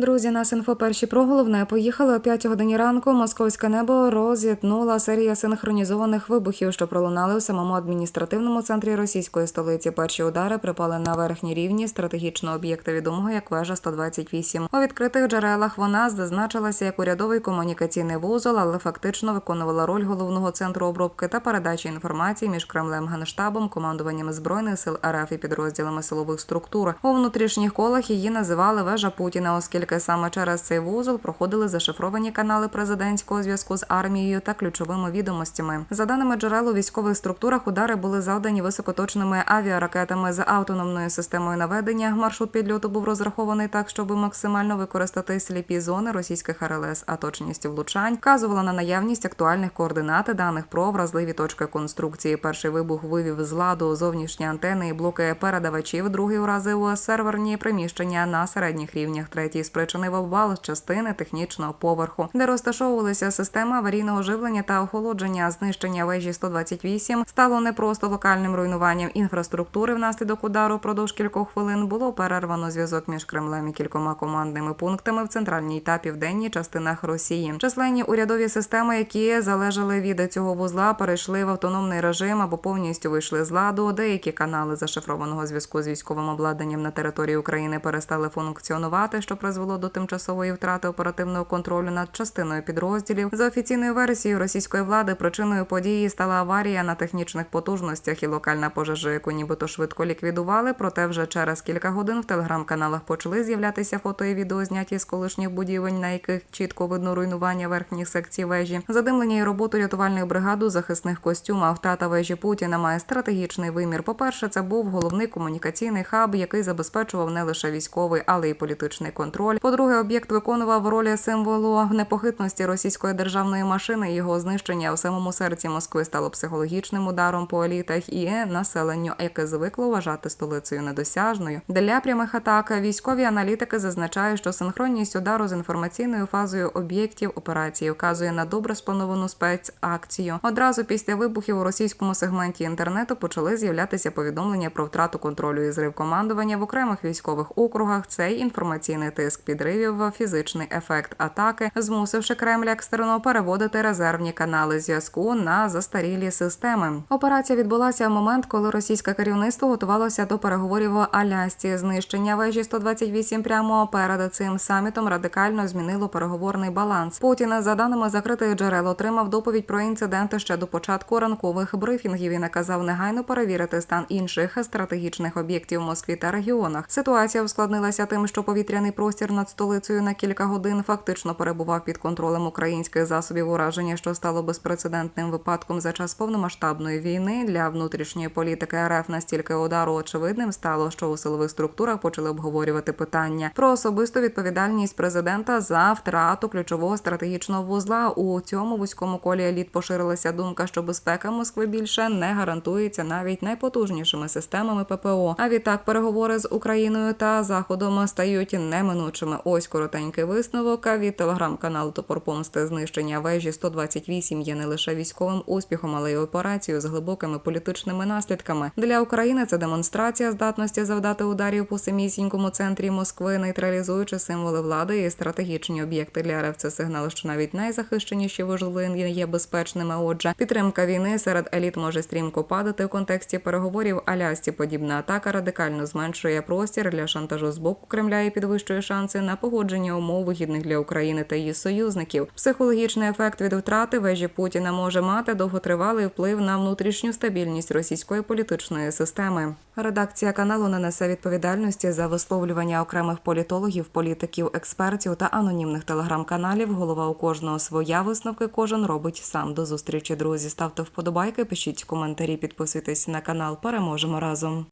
Друзі, нас інфо перші про головне поїхали о 5 годині ранку. Московське небо розітнула серія синхронізованих вибухів, що пролунали у самому адміністративному центрі російської столиці. Перші удари припали на верхній рівні стратегічного об'єкта, відомого як вежа 128. У відкритих джерелах вона зазначилася як урядовий комунікаційний вузол, але фактично виконувала роль головного центру обробки та передачі інформації між Кремлем, генштабом, командуванням збройних сил РФ і підрозділами силових структур. У внутрішніх колах її називали вежа Путіна, оскільки саме через цей вузол проходили зашифровані канали президентського зв'язку з армією та ключовими відомостями. За даними джерел у військових структурах, удари були завдані високоточними авіаракетами з автономною системою наведення. Маршрут підльоту був розрахований так, щоб максимально використати сліпі зони російських РЛС, а точність влучань вказувала на наявність актуальних координат даних про вразливі точки конструкції. Перший вибух вивів з ладу зовнішні антени і блоки передавачів. Другий уразив серверні приміщення на середніх рівнях. Третій спричинив обвал частини технічного поверху, де розташовувалися системи аварійного живлення та охолодження. Знищення вежі 128 стало не просто локальним руйнуванням інфраструктури. Внаслідок удару впродовж кількох хвилин було перервано зв'язок між Кремлем і кількома командними пунктами в центральній та південній частинах Росії. Численні урядові системи, які залежали від цього вузла, перейшли в автономний режим або повністю вийшли з ладу. Деякі канали зашифрованого зв'язку з військовим обладнанням на території України перестали функціонувати, що призвело до тимчасової втрати оперативного контролю над частиною підрозділів. За офіційною версією російської влади причиною події стала аварія на технічних потужностях і локальна пожежа, яку нібито швидко ліквідували. Проте вже через кілька годин в телеграм-каналах почали з'являтися фото і відео зняті з колишніх будівель, на яких чітко видно руйнування верхніх секцій вежі. Задимлення і роботу рятувальних бригад у захисних костюмах. Втрата вежі Путіна має стратегічний вимір. По перше, це був головний комунікаційний хаб, який забезпечував не лише військовий, але й політичний контроль. По-друге, об'єкт виконував роль символу непохитності російської державної машини. Його знищення в самому серці Москви стало психологічним ударом по елітах і населенню, яке звикло вважати столицею недосяжною. Для прямих атак військові аналітики зазначають, що синхронність удару з інформаційною фазою об'єктів операції вказує на добре сплановану спецакцію. Одразу після вибухів у російському сегменті інтернету почали з'являтися повідомлення про втрату контролю і зрив командування в окремих військових округах. Цей інформаційний тиск підривів фізичний ефект атаки, змусивши Кремль екстерно переводити резервні канали зв'язку на застарілі системи. Операція відбулася в момент, коли російське керівництво готувалося до переговорів в Алясці. Знищення вежі 128 прямо перед цим самітом радикально змінило переговорний баланс. Путін, за даними закритих джерел, отримав доповідь про інциденти ще до початку ранкових брифінгів і наказав негайно перевірити стан інших стратегічних об'єктів в Москві та регіонах. Ситуація ускладнилася тим, що повітряний простір над столицею на кілька годин фактично перебував під контролем українських засобів ураження, що стало безпрецедентним випадком за час повномасштабної війни для внутрішньої політики РФ. Настільки удару очевидним стало, що у силових структурах почали обговорювати питання про особисту відповідальність президента за втрату ключового стратегічного вузла. У цьому вузькому колі еліт поширилася думка, що безпека Москви більше не гарантується навіть найпотужнішими системами ППО. А відтак переговори з Україною та Заходом стають неминучими. Ось коротенький висновок від телеграм-каналу Топор Помсти знищення вежі 128 є не лише військовим успіхом, але й операцією з глибокими політичними наслідками. Для України це демонстрація здатності завдати ударів по самісінькому центрі Москви, нейтралізуючи символи влади і стратегічні об'єкти для РФ. Це сигнал, що навіть найзахищеніші вуглини є безпечними. Отже, підтримка війни серед еліт може стрімко падати в контексті переговорів. Алясці подібна атака радикально зменшує простір для шантажу з боку Кремля і підвищує шанси на погодження умов вигідних для України та її союзників. Психологічний ефект від втрати вежі Путіна може мати довготривалий вплив на внутрішню стабільність російської політичної системи. Редакція каналу не несе відповідальності за висловлювання окремих політологів, політиків, експертів та анонімних телеграм-каналів. Голова у кожного своя висновки кожен робить сам. До зустрічі, друзі. Ставте вподобайки, пишіть коментарі, підписуйтесь на канал. Переможемо разом.